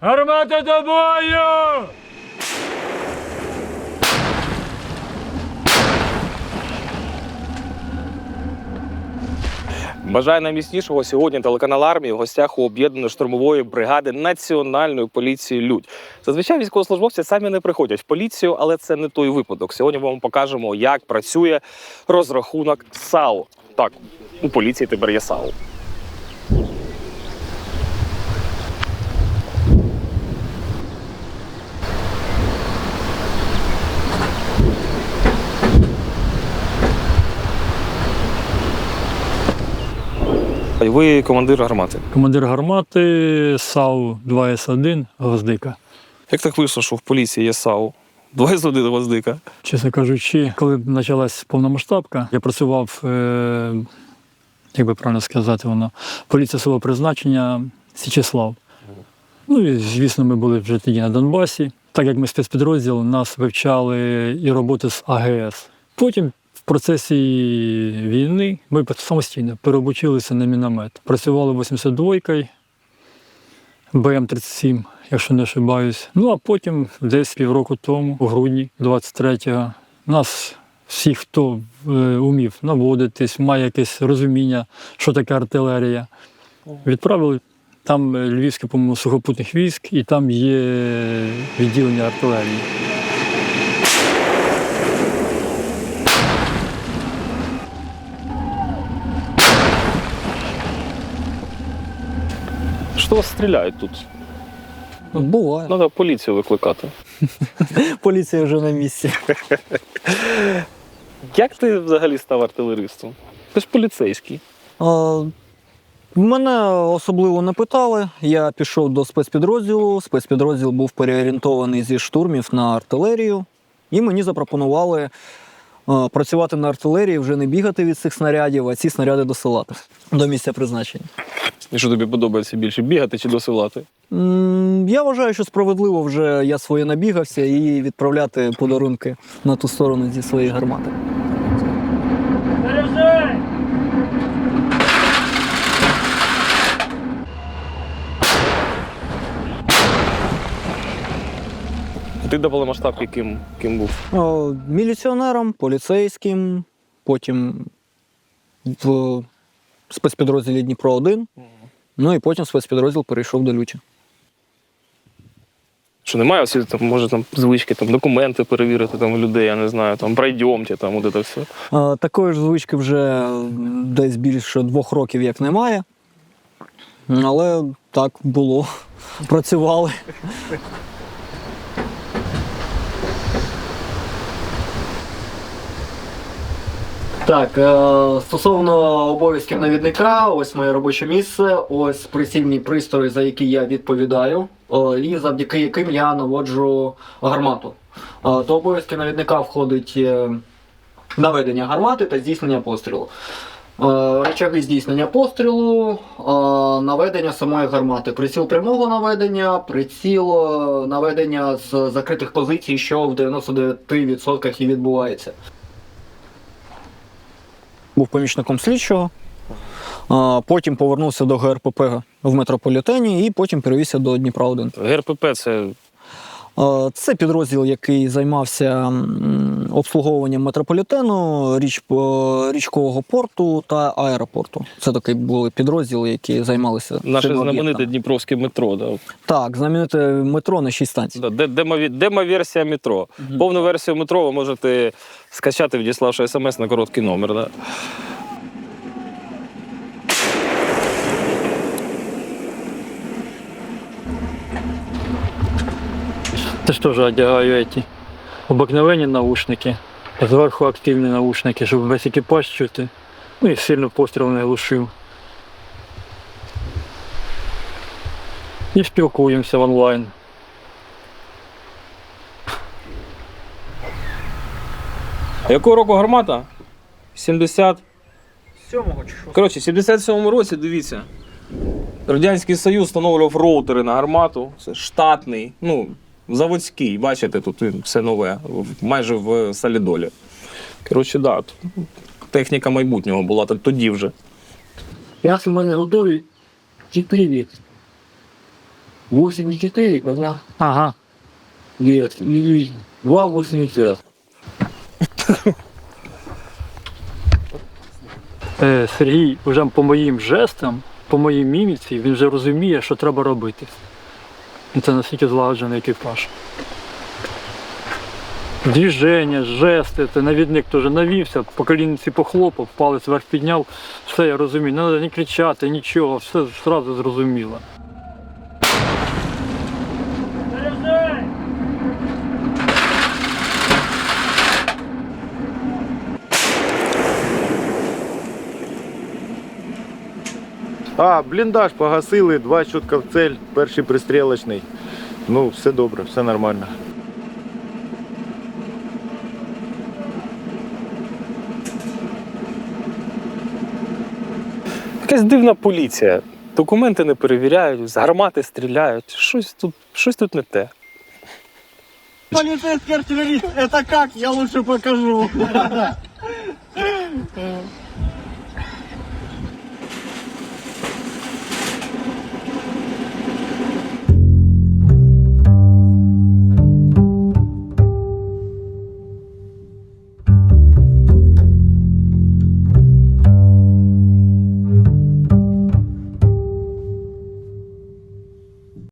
Гармата до бою! Бажаю найміцнішого сьогодні телеканал армії в гостях у об'єднаної штурмової бригади Національної поліції Людь. Зазвичай військовослужбовці самі не приходять в поліцію, але це не той випадок. Сьогодні вам покажемо, як працює розрахунок САУ. Так, у поліції тепер є САУ. Ви командир гармати. Командир гармати САУ 2С1 Гвоздика. Як так вийшло, що в поліції є САУ? Два з один гвоздика. Чесно кажучи, коли почалась повномасштабка, я працював, е, як би правильно сказати, воно, поліція свого призначення Січеслав. Ну і звісно, ми були вже тоді на Донбасі. Так як ми спецпідрозділ, нас вивчали і роботи з АГС. Потім процесі війни ми самостійно переобучилися на міномет. Працювали 82-кою, БМ-37, якщо не ошибаюсь. Ну а потім, десь півроку тому, у грудні 23-го, нас всіх, хто е, умів наводитись, має якесь розуміння, що таке артилерія, відправили. Там е, Львівське, по-моєму, сухопутних військ, і там є відділення артилерії. Що вас стріляють тут? Буває. Треба поліцію викликати. Поліція вже на місці. Як ти взагалі став артилеристом? Ти ж поліцейський. А, Мене особливо не питали. Я пішов до спецпідрозділу. Спецпідрозділ був переорієнтований зі штурмів на артилерію, і мені запропонували працювати на артилерії, вже не бігати від цих снарядів, а ці снаряди досилати до місця призначення. І що тобі подобається більше бігати чи досилати? Я вважаю, що справедливо вже я своє набігався і відправляти подарунки на ту сторону зі своєї гармати. Ти до повномасштабки ким, ким був? О, Міліціонером, поліцейським, потім в спецпідрозділі Дніпро 1 ну і потім спецпідрозділ перейшов до Лючі. Що немає освіти, там, може там звички, там, документи перевірити там, людей, я не знаю, там пройдемте, там, от це все. Е, Такої ж звички вже десь більше двох років як немає. Але так було. Працювали. Так, е, стосовно обов'язків навідника, ось моє робоче місце, ось прицільні пристрої, за які я відповідаю, е, і завдяки яким я наводжу гармату. Е, До обов'язків навідника входить наведення гармати та здійснення пострілу. Речаги здійснення пострілу, наведення самої гармати, приціл прямого наведення, приціл наведення з закритих позицій, що в 99% і відбувається. Був помічником слідчого, потім повернувся до ГРПП в метрополітені і потім перевівся до Дніпра 1. ГРПП це Це підрозділ, який займався обслуговуванням метрополітену, річ, е, річкового порту та аеропорту. Це такий були підрозділи, які займалися наше знамените. Дніпровське метро. Да. Так, знамените метро на 6 станцій. Да, демо- Демо-версія метро. Повну версію метро ви можете скачати, відіславши смс на короткий номер. Да. Це ж теж одягаю эти обикновенні наушники, а зверху активні наушники, щоб весь екіпаж чути. Ну і сильно постріл не глушив. І спілкуємося онлайн. Якого року гармата? 70. Сьомого чи що? Коротше, в 77-му році, дивіться. Радянський Союз встановлював роутери на гармату. Це штатний, ну, заводський. Бачите, тут все нове, майже в солідолі. Коротше, да, техніка майбутнього була т- тоді вже. Як в мене готові? Ті привіт. 84, когда Ага. лет, и два 80. Е, Сергій вже по моїм жестам, по моїй міміці, він вже розуміє, що треба робити. І це настільки злагоджений екіпаж. Двіження, жести, це навідник теж навівся, по колінці похлопав, палець вверх підняв, все я розумію, не треба ні кричати, нічого, все одразу зрозуміло. А, бліндаж погасили, два чітко в цель, перший пристрілочний. Ну, все добре, все нормально. Якась дивна поліція. Документи не перевіряють, з гармати стріляють. Щось тут, щось тут не те. Полицейский артиллерист, это как? Я лучше покажу.